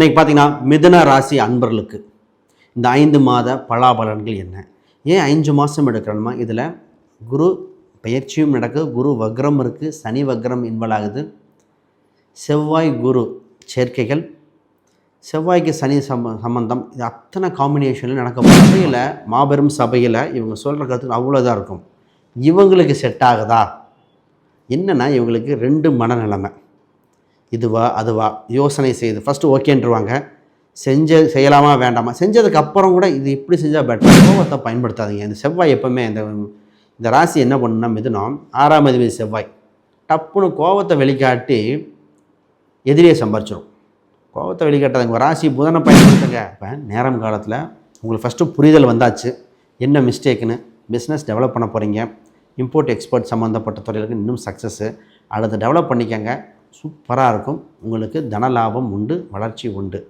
இன்றைக்கி பார்த்தீங்கன்னா மிதுன ராசி அன்பர்களுக்கு இந்த ஐந்து மாத பலாபலன்கள் என்ன? ஏன் ஐந்து மாதம் எடுக்கிறோமா இதில் குரு பயிற்சியும் நடக்குது குரு வக்ரம் இருக்குது சனி வக்ரம் இன்வால்வ் ஆகுது. செவ்வாய் குரு சேர்க்கைகள் செவ்வாய்க்கு சனி சம்ப சம்பந்தம் இது அத்தனை காம்பினேஷனில் நடக்க சபையில் மாபெரும் சபையில் இவங்க சொல்கிற கருத்து அவ்வளோதான் இருக்கும். இவங்களுக்கு செட் ஆகுதா? என்னென்னா இவங்களுக்கு ரெண்டு மனநிலைமை. இதுவா அதுவா. யோசனை செய்து. ஃபஸ்ட்டு ஓகேன்றுவாங்க. செஞ்ச செய்யலாமா வேண்டாமா? செஞ்சதுக்கு அப்புறம் கூட இது இப்படி செஞ்சால் பெட்டர் கோவத்தை பயன்படுத்தாதீங்க. இந்த செவ்வாய் எப்போவுமே இந்த இந்த ராசி என்ன பண்ணுன்னா மிதுனம். ஆறாம் அதிபதி செவ்வாய். டப்புன்னு கோவத்தை வெளிக்காட்டி எதிரியை சம்பாரிச்சிடும் கோவத்தை வெளிக்காட்டாதுங்க. ஒரு ராசி புதனை பயன்படுத்துங்க. இப்போ நேரம் காலத்தில் உங்களுக்கு ஃபஸ்ட்டு புரிதல் வந்தாச்சு. என்ன மிஸ்டேக்குன்னு பிஸ்னஸ் டெவலப் பண்ண போகிறீங்க இம்போர்ட் எக்ஸ்போர்ட் சம்மந்தப்பட்ட துறைகளுக்கு இன்னும் சக்ஸஸ்ஸு அடுத்து டெவலப் பண்ணிக்கங்க. சூப்பராக இருக்கும். உங்களுக்கு தன லாபம் உண்டு வளர்ச்சி உண்டு.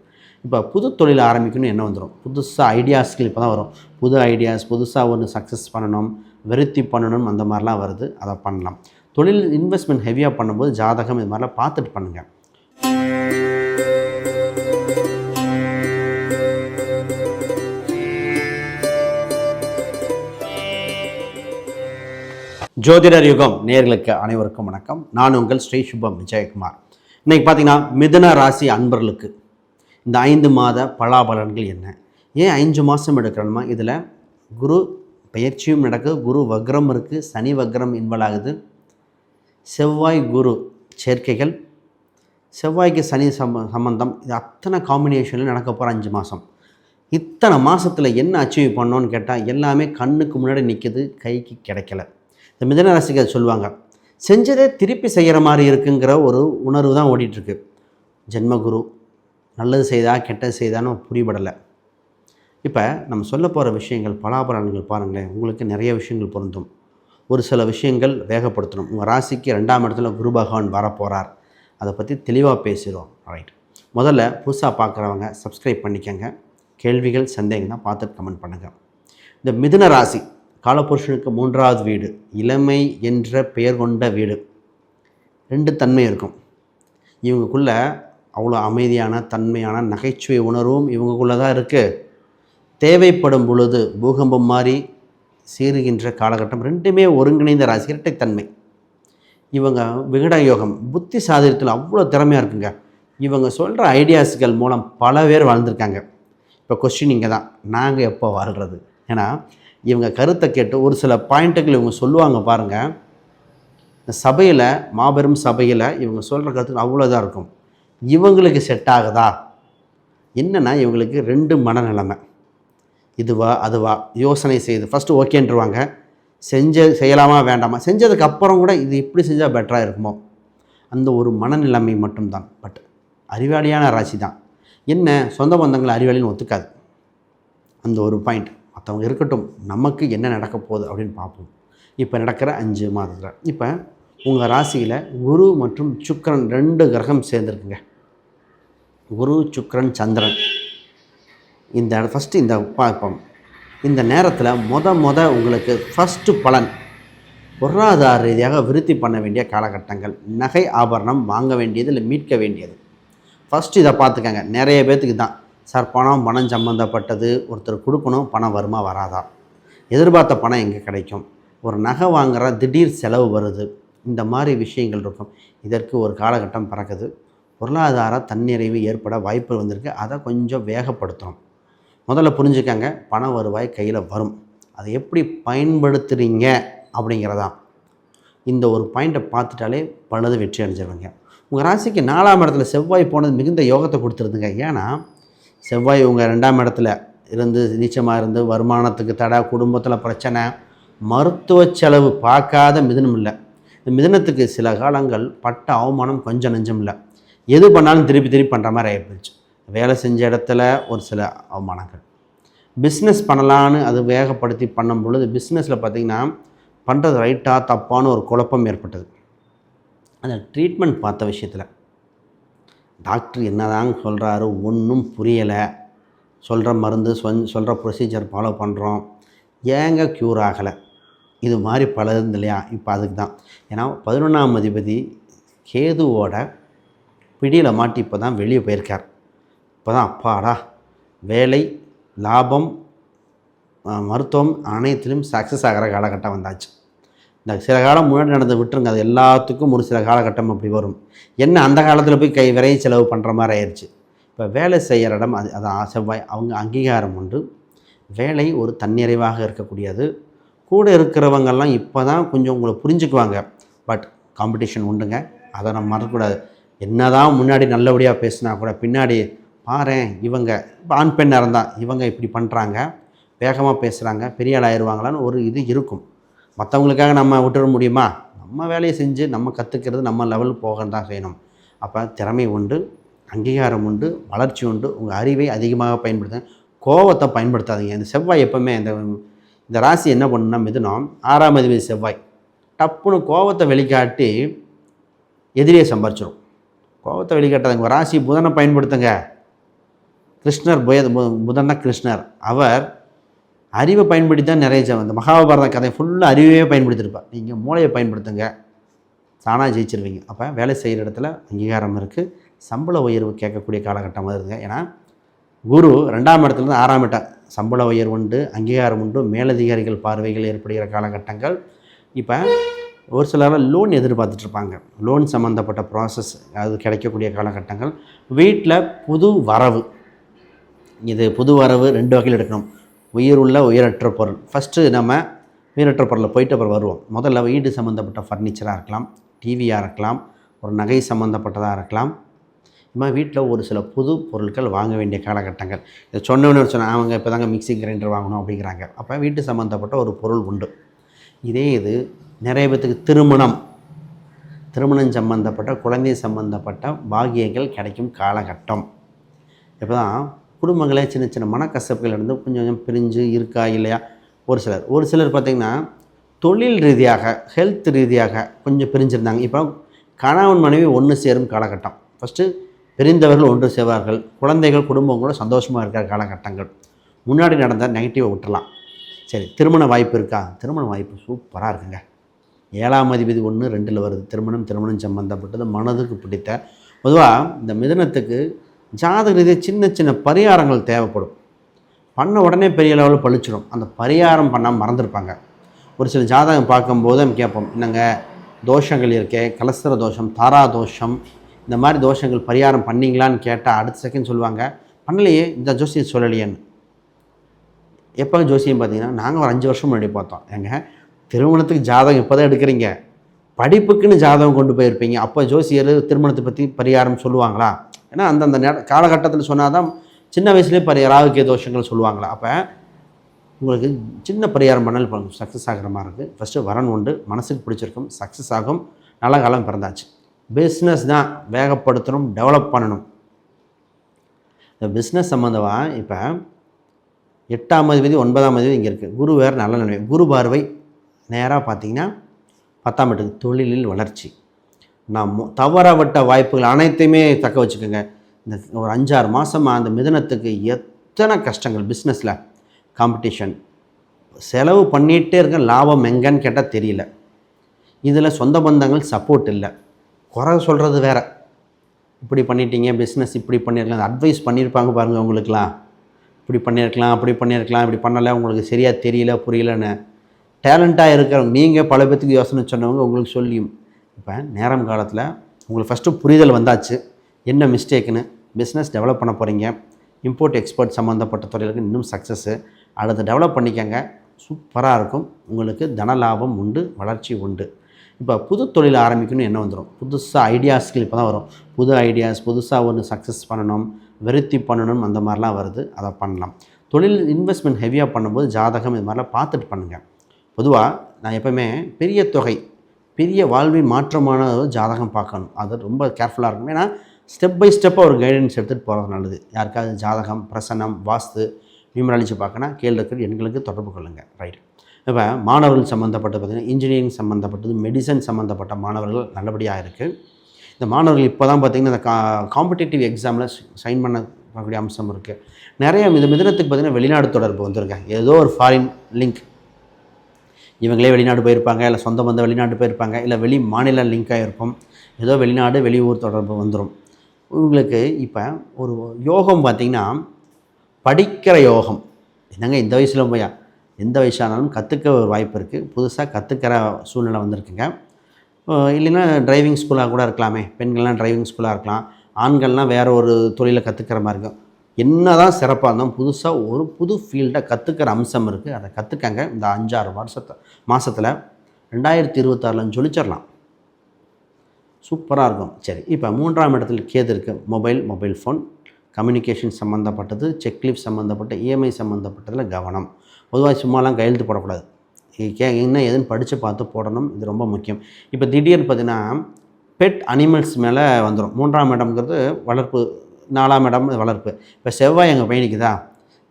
இப்போ புது தொழில் ஆரம்பிக்கணும்னு என்ன வந்துடும் புதுசாக ஐடியாஸ்கள் இப்போ தான் வரும். புது ஐடியாஸ் புதுசாக ஒன்று சக்ஸஸ் பண்ணணும் விருத்தி பண்ணணும் அந்த மாதிரிலாம் வருது. அதை பண்ணலாம். தொழில் இன்வெஸ்ட்மெண்ட் ஹெவியாக பண்ணும்போது ஜாதகம் இது மாதிரிலாம் பார்த்துட்டு பண்ணுங்கள் ஜோதிடர் யுகம் நேர்களுக்கு அனைவருக்கும் வணக்கம். நான் உங்கள் ஸ்ரீ சுபம் விஜயகுமார். இன்னைக்கு பார்த்தீங்கன்னா மிதுன ராசி அன்பர்களுக்கு இந்த ஐந்து மாத பலாபலன்கள் என்ன? ஏன் அஞ்சு மாதம் எடுக்கிறோமா இதில் குரு பயிற்சியும் நடக்குது குரு வக்ரம் இருக்குது சனி வக்ரம் இன்வால்வ் ஆகுது. செவ்வாய் குரு சேர்க்கைகள் செவ்வாய்க்கு சனி சம்ம சம்பந்தம் இது அத்தனை காம்பினேஷனில் நடக்க போகிற அஞ்சு மாதம் இத்தனை மாதத்தில் என்ன அச்சீவ் பண்ணோன்னு கேட்டால் எல்லாமே கண்ணுக்கு முன்னாடி நிற்கிது கைக்கு கிடைக்கல. இந்த மிதன ராசிக்கு அதை சொல்லுவாங்க. செஞ்சதே திருப்பி செய்கிற மாதிரி இருக்குங்கிற ஒரு உணர்வு தான் ஓடிட்டுருக்கு. ஜென்மகுரு நல்லது செய்தா கெட்டது செய்தான்னு புரியப்படலை இப்போ நம்ம சொல்ல போகிற விஷயங்கள் பலாபலன்கள் பாருங்களேன் உங்களுக்கு நிறைய விஷயங்கள் பொருந்தும். ஒரு சில விஷயங்கள் வேகப்படுத்தணும். உங்கள் ராசிக்கு ரெண்டாம் இடத்துல குரு பகவான் வரப்போகிறார் அதை பற்றி தெளிவாக பேசுகிறோம் ரைட் முதல்ல புதுசாக பார்க்குறவங்க சப்ஸ்கிரைப் பண்ணிக்கங்க. கேள்விகள் சந்தேகம்னா பார்த்துட்டு கமெண்ட் பண்ணுங்கள் இந்த மிதுன ராசி காலபுருஷனுக்கு மூன்றாவது வீடு இளமை என்ற பெயர் கொண்ட வீடு. ரெண்டு தன்மை இருக்கும். இவங்களுக்குள்ள அவ்வளோ அமைதியான தன்மையான நகைச்சுவை உணர்வும் இவங்களுக்குள்ளே தான் இருக்குது தேவைப்படும் பொழுது பூகம்பம் மாதிரி சீறுகின்ற காலகட்டம் ரெண்டுமே ஒருங்கிணைந்த ராசி இரட்டைத்தன்மை இவங்க விகட யோகம் புத்தி சாதனத்தில் அவ்வளோ திறமையாக இருக்குங்க. இவங்க சொல்கிற ஐடியாஸ்கள் மூலம் பல பேர் வாழ்ந்திருக்காங்க. இப்போ கொஸ்டின் இங்கே தான் நாங்கள் எப்போ வாழ்கிறது ஏன்னா இவங்க கருத்தை கேட்டு ஒரு சில பாயிண்ட்டுகள் இவங்க சொல்லுவாங்க பாருங்கள் இந்த சபையில் மாபெரும் சபையில் இவங்க சொல்கிற கருத்து அவ்வளோதான் இருக்கும். இவங்களுக்கு செட் ஆகுதா? என்னென்னா இவங்களுக்கு ரெண்டு மனநிலைமை. இதுவா அதுவா? யோசனை செய்து ஃபஸ்ட்டு ஓகேன்றுவாங்க. செஞ்ச செய்யலாமா வேண்டாமா? செஞ்சதுக்கு அப்புறம் கூட இது இப்படி செஞ்சால் பெட்டராக இருக்குமோ? அந்த ஒரு மனநிலைமை மட்டும்தான். பட் அறிவாளியான ராசி தான் என்ன? சொந்த பந்தங்களை அறிவாளின்னு ஒத்துக்காது. அந்த ஒரு பாயிண்ட் மற்றவங்க இருக்கட்டும் நமக்கு என்ன நடக்க போகுது அப்படின்னு பார்ப்போம். இப்போ நடக்கிற அஞ்சு மாதத்தில். இப்போ உங்கள் ராசியில் குரு மற்றும் சுக்கரன் ரெண்டு கிரகம் சேர்ந்துருக்குங்க. குரு சுக்கரன் சந்திரன். இந்த ஃபஸ்ட்டு இந்த பார்ப்போம். இந்த நேரத்தில் மொத மொத உங்களுக்கு ஃபஸ்ட்டு பலன் பொருளாதார ரீதியாக விருத்தி பண்ண வேண்டிய காலகட்டங்கள். நகை ஆபரணம் வாங்க வேண்டியது இல்லை மீட்க வேண்டியது. ஃபஸ்ட்டு இதை பார்த்துக்கங்க. நிறைய பேர்த்துக்கு தான் சார் பணம் பணம் சம்மந்தப்பட்டது ஒருத்தர் கொடுக்கணும் பணம் வருமா வராதா? எதிர்பார்த்த பணம் எங்கே கிடைக்கும்? ஒரு நகை வாங்குற திடீர் செலவு வருது. இந்த மாதிரி விஷயங்கள் இருக்கும். இதற்கு ஒரு காலகட்டம் பறக்குது. பொருளாதார தன்னிறைவு ஏற்பட வாய்ப்பு வந்திருக்கு. அதை கொஞ்சம் வேகப்படுத்தணும் முதல்ல புரிஞ்சுக்கங்க பண வருவாய் கையில் வரும். அதை எப்படி பயன்படுத்துகிறீங்க அப்படிங்கிறதான் இந்த ஒரு பாயிண்ட்டை பார்த்துட்டாலே பலது வெற்றி அடைஞ்சிருவீங்க. உங்கள் ராசிக்கு நாலாம் இடத்துல செவ்வாய் போனது மிகுந்த யோகத்தை கொடுத்துருதுங்க ஏன்னா செவ்வாய் இவங்க ரெண்டாம் இடத்துல இருந்து நீச்சமாக இருந்து வருமானத்துக்கு தடை குடும்பத்தில் பிரச்சனை மருத்துவ செலவு பார்க்காத மிதனம் இல்லை. இந்த மிதனத்துக்கு சில காலங்கள் பட்ட அவமானம் கொஞ்சம் நெஞ்சம் இல்லை. எது பண்ணாலும் திருப்பி திருப்பி பண்ணுற மாதிரி ஆகிப்போச்சு வேலை செஞ்ச இடத்துல ஒரு சில அவமானங்கள். பிஸ்னஸ் பண்ணலான்னு அது வேகப்படுத்தி பண்ணும் பொழுது பிஸ்னஸில் பார்த்திங்கன்னா பண்ணுறது ரைட்டாக தப்பான ஒரு குழப்பம் ஏற்பட்டது. அந்த ட்ரீட்மெண்ட் பார்த்த விஷயத்தில் டாக்டர் என்னதாங்க சொல்கிறாரு ஒன்றும் புரியலை. சொல்கிற மருந்து சொன் சொல்கிற ப்ரொசீஜர் ஃபாலோ பண்ணுறோம் ஏங்க க்யூர் ஆகலை? இது மாதிரி பல இருந்து இல்லையா? இப்போ அதுக்கு தான். ஏன்னா பதினொன்றாம் அதிபதி கேதுவோட பிடியில் மாட்டி இப்போ தான் வெளியே போயிருக்கார். இப்போ தான் அப்பாடா வேலை லாபம் மருத்துவம் அனைத்திலும் சக்ஸஸ் ஆகிற காலகட்டம் வந்தாச்சு. இந்த சில காலம் முன்னாடி நடந்து விட்டுருங்க. அது எல்லாத்துக்கும் ஒரு சில காலகட்டம் அப்படி வரும். என்ன அந்த காலத்தில் போய் கை விரைய செலவு பண்ணுற மாதிரி ஆயிடுச்சு இப்போ வேலை செய்கிற இடம் அது அது செவ்வாய் அவங்க அங்கீகாரம் உண்டு. வேலை ஒரு தன்னிறைவாக இருக்கக்கூடியது. கூட இருக்கிறவங்கெல்லாம் இப்போ தான் கொஞ்சம் உங்களை புரிஞ்சுக்குவாங்க. பட் காம்படிஷன் உண்டுங்க. அதை நம்ம மறக்கக்கூடாது. என்னதான் முன்னாடி நல்லபடியாக பேசினா கூட பின்னாடி பாரேன் இவங்க இப்போ ஆண் பெண்ணாக இருந்தால் இவங்க இப்படி பண்ணுறாங்க வேகமாக பேசுகிறாங்க பெரிய ஆள் ஆயிடுவாங்களான்னு ஒரு இது இருக்கும். மற்றவங்களுக்காக நம்ம விட்டுற முடியுமா? நம்ம வேலையை செஞ்சு நம்ம கற்றுக்கிறது நம்ம லெவலுக்கு போக தான் செய்யணும். அப்போ திறமை உண்டு அங்கீகாரம் உண்டு வளர்ச்சி உண்டு. உங்கள் அறிவை அதிகமாக பயன்படுத்துங்க. கோவத்தை பயன்படுத்தாதீங்க. இந்த செவ்வாய் எப்போவுமே இந்த இந்த ராசி என்ன பண்ணுன்னா மிதுனம் ஆறாம் அதிபதி செவ்வாய். டப்புன்னு கோவத்தை வெளிக்காட்டி எதிரியை சம்பாரிச்சிடும் கோவத்தை வெளிக்காட்டாதீங்க. ராசி புதனை பயன்படுத்துங்க. கிருஷ்ணர் புய புதன்னா கிருஷ்ணர். அவர் அறிவை பயன்படுத்தி தான் நிறைய ஜெ- இந்த மகாபாரத கதை ஃபுல்லாக அறிவையே பயன்படுத்தியிருப்பார் நீங்கள் மூளையை பயன்படுத்துங்க. தானாக ஜெயிச்சிருவீங்க. அப்போ வேலை செய்கிற இடத்துல அங்கீகாரம் இருக்குது சம்பள உயர்வு கேட்கக்கூடிய காலகட்டம் வருதுங்க ஏன்னா குரு ரெண்டாம் இடத்துலேருந்து ஆறாம் இடம். சம்பள உயர்வு உண்டு அங்கீகாரம் உண்டு மேலதிகாரிகள் பார்வைகள் ஏற்படுகிற காலகட்டங்கள். இப்போ ஒரு சிலர் லோன் எதிர்பார்த்துட்ருப்பாங்க லோன் சம்மந்தப்பட்ட ப்ராசஸ் அது கிடைக்கக்கூடிய காலகட்டங்கள். வீட்டில் புது வரவு. இது புது வரவு ரெண்டு வகையில் எடுக்கணும். உயிர் உள்ள உயிரற்ற பொருள். ஃபஸ்ட்டு நம்ம உயிரற்ற பொருளை போயிட்டு அப்புறம் வருவோம். முதல்ல வீடு சம்மந்தப்பட்ட ஃபர்னிச்சராக இருக்கலாம் டிவியாக இருக்கலாம் ஒரு நகை சம்மந்தப்பட்டதாக இருக்கலாம். இது மாதிரி வீட்டில் ஒரு சில புது பொருட்கள் வாங்க வேண்டிய காலகட்டங்கள். இதை சொன்னவனு சொன்ன அவங்க இப்போ தாங்க மிக்சி கிரைண்டர் வாங்கணும் அப்படிங்கிறாங்க. அப்போ வீட்டு சம்மந்தப்பட்ட ஒரு பொருள் உண்டு. இதே இது நிறைய பேத்துக்கு திருமணம். திருமணம் சம்மந்தப்பட்ட குழந்தை சம்மந்தப்பட்ட பாகியங்கள் கிடைக்கும் காலகட்டம். இப்போ தான் குடும்பங்களே சின்ன சின்ன மனக்கசப்புகள் இருந்து கொஞ்சம் கொஞ்சம் பிரிஞ்சு இருக்கா இல்லையா? ஒரு சிலர். ஒரு சிலர் பார்த்திங்கன்னா தொழில் ரீதியாக ஹெல்த் ரீதியாக கொஞ்சம் பிரிஞ்சிருந்தாங்க. இப்போ கணவன் மனைவி ஒன்று சேரும் காலகட்டம். ஃபஸ்ட்டு பிரிந்தவர்கள் ஒன்று செய்வார்கள் குழந்தைகள் குடும்பம் கூட சந்தோஷமாக இருக்கிற காலகட்டங்கள். முன்னாடி நடந்த நெகட்டிவை விட்டுறலாம். சரி திருமண வாய்ப்பு இருக்கா? திருமண வாய்ப்பு சூப்பராக இருக்குங்க. ஏழாம் அதிபதி ஒன்று ரெண்டில் வருது. திருமணம் திருமணம் சம்பந்தப்பட்டது மனதுக்கு பிடித்த. பொதுவாக இந்த மிதனத்துக்கு ஜாதக ரீதியாக சின்ன சின்ன பரிகாரங்கள் தேவைப்படும். பண்ண உடனே பெரிய லெவலில் பழிச்சிடும் அந்த பரிகாரம் பண்ணால் மறந்துருப்பாங்க. ஒரு சில ஜாதகம் பார்க்கும்போது நம்ம கேட்போம் என்னங்க? தோஷங்கள் இருக்கே கலஸ்தர தோஷம் தாரா தோஷம் இந்த மாதிரி தோஷங்கள் பரிகாரம் பண்ணீங்களான்னு கேட்டால் அடுத்த செகண்ட் சொல்லுவாங்க பண்ணலையே இந்த ஜோசியம் சொல்லலையேன்னு. எப்போ ஜோசியம் பார்த்தீங்கன்னா நாங்கள் ஒரு அஞ்சு வருஷம் முன்னாடி பார்த்தோம். ஏங்க திருமணத்துக்கு ஜாதகம் இப்போ தான் எடுக்கிறீங்க. படிப்புக்குன்னு ஜாதகம் கொண்டு போயிருப்பீங்க. அப்போ ஜோசியர் திருமணத்தை பற்றி பரிகாரம் சொல்லுவாங்களா? ஏன்னா அந்தந்த நே காலகட்டத்தில் சொன்னால் தான் சின்ன வயசுலேயே பரி ராகுக்கிய தோஷங்கள் சொல்லுவாங்களா? அப்போ உங்களுக்கு சின்ன பரிகாரம் பண்ணால் இப்போ சக்ஸஸ் ஆகிற மாதிரி இருக்குது ஃபஸ்ட்டு வரன் உண்டு மனசுக்கு பிடிச்சிருக்கும் சக்ஸஸ் ஆகும். நல்ல காலம் பிறந்தாச்சு. பிஸ்னஸ் தான் வேகப்படுத்தணும் டெவலப் பண்ணணும். இந்த பிஸ்னஸ் சம்மந்தமாக இப்போ எட்டாம் அதிபதி ஒன்பதாம் அதிபதி இங்கே இருக்குது குரு வேறு நல்ல நிலைமை. குரு பார்வை நேராக பார்த்தீங்கன்னா பத்தாம் இடத்துக்கு தொழிலில் வளர்ச்சி. நான் மு- தவறவிட்ட வாய்ப்புகள் அனைத்தையுமே தக்க வச்சுக்கோங்க. இந்த ஒரு அஞ்சாறு மாதமாக அந்த மிதனத்துக்கு எத்தனை கஷ்டங்கள் பிஸ்னஸில் காம்படிஷன் செலவு பண்ணிகிட்டே இருக்க லாபம் எங்கன்னு கேட்டால் தெரியல. இதில் சொந்த பந்தங்கள் சப்போர்ட் இல்லை. குறை சொல்கிறது வேற. இப்படி பண்ணிட்டீங்க பிஸ்னஸ் இப்படி பண்ணியிருக்கலாம் அட்வைஸ் பண்ணியிருப்பாங்க பாருங்கள் உங்களுக்குலாம் இப்படி பண்ணியிருக்கலாம் அப்படி பண்ணியிருக்கலாம் இப்படி பண்ணலை உங்களுக்கு சரியாக தெரியல புரியலன்னு. டேலண்ட்டாக இருக்கிறவங்க நீங்கள் பல பேத்துக்கு யோசனை சொன்னவங்க உங்களுக்கு சொல்லியும். இப்போ நேரம் காலத்தில் உங்களுக்கு ஃபஸ்ட்டு புரிதல் வந்தாச்சு. என்ன மிஸ்டேக்குன்னு பிஸ்னஸ் டெவலப் பண்ண போகிறீங்க இம்போர்ட் எக்ஸ்போர்ட் சம்மந்தப்பட்ட துறைகளுக்கு இன்னும் சக்ஸஸ்ஸு அடுத்து டெவலப் பண்ணிக்கங்க. சூப்பராக இருக்கும். உங்களுக்கு தன லாபம் உண்டு வளர்ச்சி உண்டு. இப்போ புது தொழில் ஆரம்பிக்கணும் என்ன வந்துடும் புதுசாக ஐடியாஸ்கள் இப்போ தான் வரும். புது ஐடியாஸ் புதுசாக ஒன்று சக்ஸஸ் பண்ணணும் விருத்தி பண்ணணும் அந்த மாதிரிலாம் வருது. அதை பண்ணலாம். தொழில் இன்வெஸ்ட்மெண்ட் ஹெவியாக பண்ணும்போது ஜாதகம் இது மாதிரிலாம் பார்த்துட்டு பண்ணுங்கள் பொதுவாக நான் எப்போவுமே பெரிய தொகை பெரிய வாழ்வின் மாற்றமான ஜாதகம் பார்க்கணும். அது ரொம்ப கேர்ஃபுல்லாக இருக்கும் ஏன்னா ஸ்டெப் பை ஸ்டெப்பாக ஒரு கைடன்ஸ் எடுத்துகிட்டு போகிறது நல்லது. யாருக்காவது ஜாதகம் பிரசன்னம் வாஸ்து நியூமராலஜி பார்க்கணும் கீழே இருக்கிற எண்களுக்கு தொடர்பு கொள்ளுங்கள் ரைட் இப்போ மாணவர்கள் சம்மந்தப்பட்ட பார்த்திங்கன்னா இன்ஜினியரிங் சம்மந்தப்பட்டது மெடிசன் சம்மந்தப்பட்ட மாணவர்கள் நல்லபடியாக இருக்குது இந்த மாணவர்கள் இப்போ தான் பார்த்திங்கன்னா இந்த கா காம்படிட்டிவ் எக்ஸாமில் சைன் பண்ணக்கூடிய அம்சம் இருக்குது நிறைய இந்த மிதனத்துக்கு பார்த்திங்கன்னா வெளிநாடு தொடர்பு வந்திருக்கேன் ஏதோ ஒரு ஃபாரின் லிங்க் இவங்களே வெளிநாடு போயிருப்பாங்க இல்லை சொந்த பந்த வெளிநாடு போயிருப்பாங்க இல்லை வெளி மாநில லிங்காக இருக்கும் ஏதோ வெளிநாடு வெளியூர் தொடர்பு வந்துடும் உங்களுக்கு இப்போ ஒரு யோகம் பார்த்திங்கன்னா படிக்கிற யோகம். என்னங்க இந்த வயசில் போயா? எந்த வயசானாலும் கற்றுக்க ஒரு வாய்ப்பு இருக்குது புதுசாக கற்றுக்கிற சூழ்நிலை வந்திருக்குங்க. இல்லைன்னா டிரைவிங் ஸ்கூலாக கூட இருக்கலாமே. பெண்கள்லாம் டிரைவிங் ஸ்கூலாக இருக்கலாம். ஆண்கள்லாம் வேறு ஒரு தொழிலை கற்றுக்கிற மாதிரி இருக்கும். என்ன தான் சிறப்பாக இருந்தாலும் புதுசாக ஒரு புது ஃபீல்டை கற்றுக்கிற அம்சம் இருக்குது அதை கற்றுக்கங்க இந்த அஞ்சாறு வருஷத்தை மாதத்தில் ரெண்டாயிரத்தி இருபத்தாறுலன்னு சொல்லிச்சிடலாம் சூப்பராக இருக்கும். சரி இப்போ மூன்றாம் இடத்துல கேது இருக்குது மொபைல் மொபைல் ஃபோன். கம்யூனிகேஷன் சம்மந்தப்பட்டது செக்லிஃப் சம்மந்தப்பட்ட இஎம்ஐ சம்மந்தப்பட்டதில் கவனம். பொதுவாக சும்மாலாம் கையெழுத்து போடக்கூடாது. கே என்ன ஏதுன்னு படித்து பார்த்து போடணும். இது ரொம்ப முக்கியம். இப்போ திடீர்னு பார்த்தீங்கன்னா பெட் அனிமல்ஸ் மேலே வந்துடும் மூன்றாம் இடம்ங்கிறது வளர்ப்பு நாலாம் இடம் வளர்ப்பு. இப்போ செவ்வாய் எங்கள் பயணிக்குதா?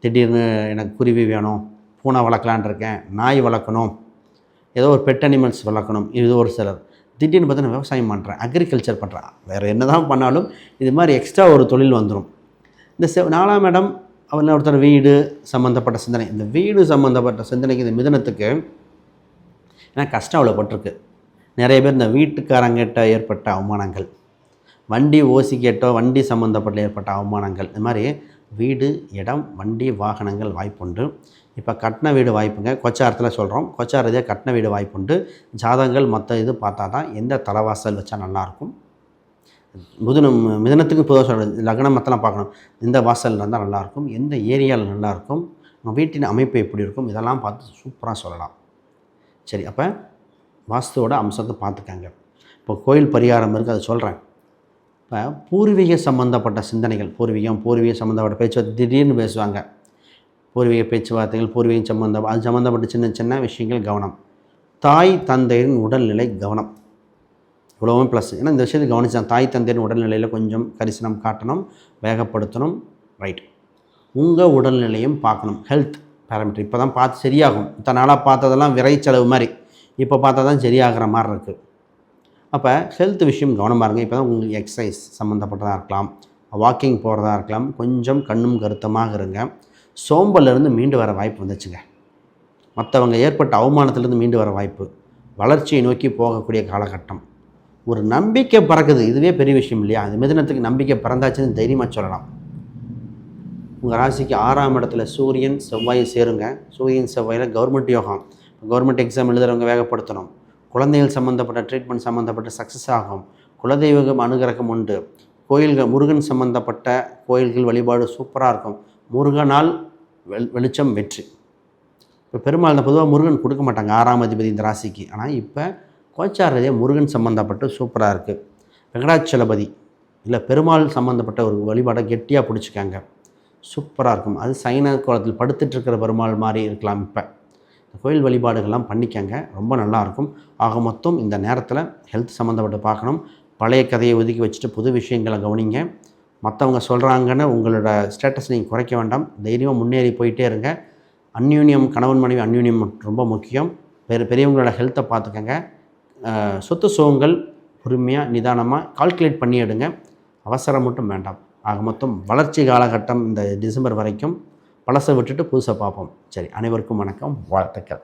திடீர்னு எனக்கு குருவி வேணும் பூனை வளர்க்கலான் இருக்கேன் நாய் வளர்க்கணும் ஏதோ ஒரு பெட் அனிமல்ஸ் வளர்க்கணும் இது ஒரு சிலர். திடீர்னு பார்த்தீங்கன்னா விவசாயம் பண்ணுறேன் அக்ரிகல்ச்சர் பண்ணுறேன். வேறு என்ன தான் பண்ணாலும் இது மாதிரி எக்ஸ்ட்ரா ஒரு தொழில் வந்துடும் இந்த செவ் நாலாம் இடம் அவன் ஒருத்தர் வீடு சம்மந்தப்பட்ட சிந்தனை. இந்த வீடு சம்மந்தப்பட்ட சிந்தனைக்கு இந்த மிதனத்துக்கு ஏன்னா கஷ்டம் அவ்வளோ பட்டிருக்கு. நிறைய பேர் இந்த வீட்டுக்காரங்கிட்ட ஏற்பட்ட அவமானங்கள். வண்டி ஓசி கேட்டோ வண்டி சம்மந்தப்பட்ட ஏற்பட்ட அவமானங்கள் இந்த மாதிரி வீடு இடம் வண்டி வாகனங்கள் வாய்ப்புண்டு. இப்போ கட்டின வீடு வாய்ப்புங்க. கொச்சாரத்தில் சொல்கிறோம் கொச்சார இதே கட்டின வீடு வாய்ப்புண்டு. ஜாதகங்கள் மற்ற இது பார்த்தா தான் எந்த தலைவாசல் வச்சா நல்லாயிருக்கும் புதனம் மிதனத்துக்கு பொதுவாக சொல்கிறது லக்னம் மத்தெல்லாம் பார்க்கணும். இந்த வாசல் இருந்தால் நல்லாயிருக்கும் எந்த ஏரியாவில் நல்லாயிருக்கும் நம்ம வீட்டின் அமைப்பு எப்படி இருக்கும்? இதெல்லாம் பார்த்து சூப்பராக சொல்லலாம். சரி அப்போ வாஸ்துவோட அம்சத்தை பார்த்துக்காங்க. இப்போ கோயில் பரிகாரம் இருக்குது அதை சொல்கிறேன் இப்போ பூர்வீக சம்மந்தப்பட்ட சிந்தனைகள் பூர்வீகம் பூர்வீக சம்மந்தப்பட்ட பேச்சுவார்த்தை திடீர்னு பேசுவாங்க. பூர்வீக பேச்சுவார்த்தைகள் பூர்வீகம் சம்மந்தம் அது சம்மந்தப்பட்ட சின்ன சின்ன விஷயங்கள் கவனம். தாய் தந்தையின் உடல்நிலை கவனம். இவ்வளவும் ப்ளஸ் ஏன்னா இந்த விஷயத்தை கவனிச்சான் தாய் தந்தையின் உடல்நிலையில் கொஞ்சம் கரிசனம் காட்டணும் வேகப்படுத்தணும் ரைட் உங்கள் உடல்நிலையும் பார்க்கணும். ஹெல்த் பேராமீட்டர் இப்போ தான் பார்த்து சரியாகும். இத்தனை நாளாக பார்த்ததெல்லாம் விரை செலவு மாதிரி. இப்போ பார்த்தா தான் சரியாகிற மாதிரி இருக்குது அப்போ ஹெல்த் விஷயம் கவனமாக இருங்க. இப்போ தான் உங்களுக்கு எக்ஸசைஸ் சம்மந்தப்பட்டதாக இருக்கலாம். வாக்கிங் போகிறதா இருக்கலாம். கொஞ்சம் கண்ணும் கருத்தமாக இருங்க. சோம்பல்லேருந்து மீண்டு வர வாய்ப்பு வந்துச்சுங்க. மற்றவங்க ஏற்பட்ட அவமானத்திலேருந்து மீண்டு வர வாய்ப்பு. வளர்ச்சியை நோக்கி போகக்கூடிய காலகட்டம். ஒரு நம்பிக்கை பிறக்குது. இதுவே பெரிய விஷயம் இல்லையா? அந்த மிதனத்துக்கு நம்பிக்கை பிறந்தாச்சுன்னு தைரியமாக சொல்லலாம். உங்கள் ராசிக்கு ஆறாம் இடத்துல சூரியன் செவ்வாயை சேருங்க. சூரியன் செவ்வாயில் கவர்மெண்ட் யோகம். கவர்மெண்ட் எக்ஸாம் எழுதுறவங்க வேகப்படுத்தணும். குழந்தைகள் சம்மந்தப்பட்ட ட்ரீட்மெண்ட் சம்மந்தப்பட்ட சக்ஸஸ் ஆகும். குலதெய்வம் அனுகிரகம் உண்டு. கோயில்கள் முருகன் சம்மந்தப்பட்ட கோயில்கள் வழிபாடு சூப்பராக இருக்கும். முருகனால் வெள் வெளிச்சம் வெற்றி. இப்போ பெருமாள் பொதுவாக முருகன் கொடுக்க மாட்டாங்க. ஆறாம் அதிபதி இந்த ராசிக்கு. ஆனால் இப்போ கோச்சாரதே முருகன் சம்மந்தப்பட்டு சூப்பராக இருக்குது வெங்கடாச்சலபதி இல்லை பெருமாள் சம்மந்தப்பட்ட ஒரு வழிபாடை கெட்டியாக பிடிச்சிக்காங்க. சூப்பராக இருக்கும். அது சைன கோலத்தில் படுத்துட்டு இருக்கிற பெருமாள் மாதிரி இருக்கலாம் இப்போ. கோயில் வழிபாடுகள்லாம் பண்ணிக்கங்க. ரொம்ப நல்லாயிருக்கும். ஆக மொத்தம் இந்த நேரத்தில் ஹெல்த் சம்மந்தப்பட்டு பார்க்கணும். பழைய கதையை ஒதுக்கி வச்சுட்டு புது விஷயங்களை கவனிங்க. மற்றவங்க சொல்கிறாங்கன்னு உங்களோட ஸ்டேட்டஸ் நீங்கள் குறைக்க வேண்டாம். தைரியமாக முன்னேறி போயிட்டே இருங்க. அந்யூன்யம் கணவன் மனைவி அந்யூன்யம் ரொம்ப முக்கியம். பெரு பெரியவங்களோட ஹெல்த்தை பார்த்துக்கங்க. சொத்து சுகங்கள் பொறுமையாக நிதானமாக கால்குலேட் பண்ணி எடுங்க அவசரம் மட்டும் வேண்டாம். ஆக மொத்தம் வளர்ச்சி காலகட்டம் இந்த டிசம்பர் வரைக்கும். பழசை விட்டுட்டு புதுசை பார்ப்போம். சரி அனைவருக்கும் வணக்கம். வாழ்த்துக்கள்.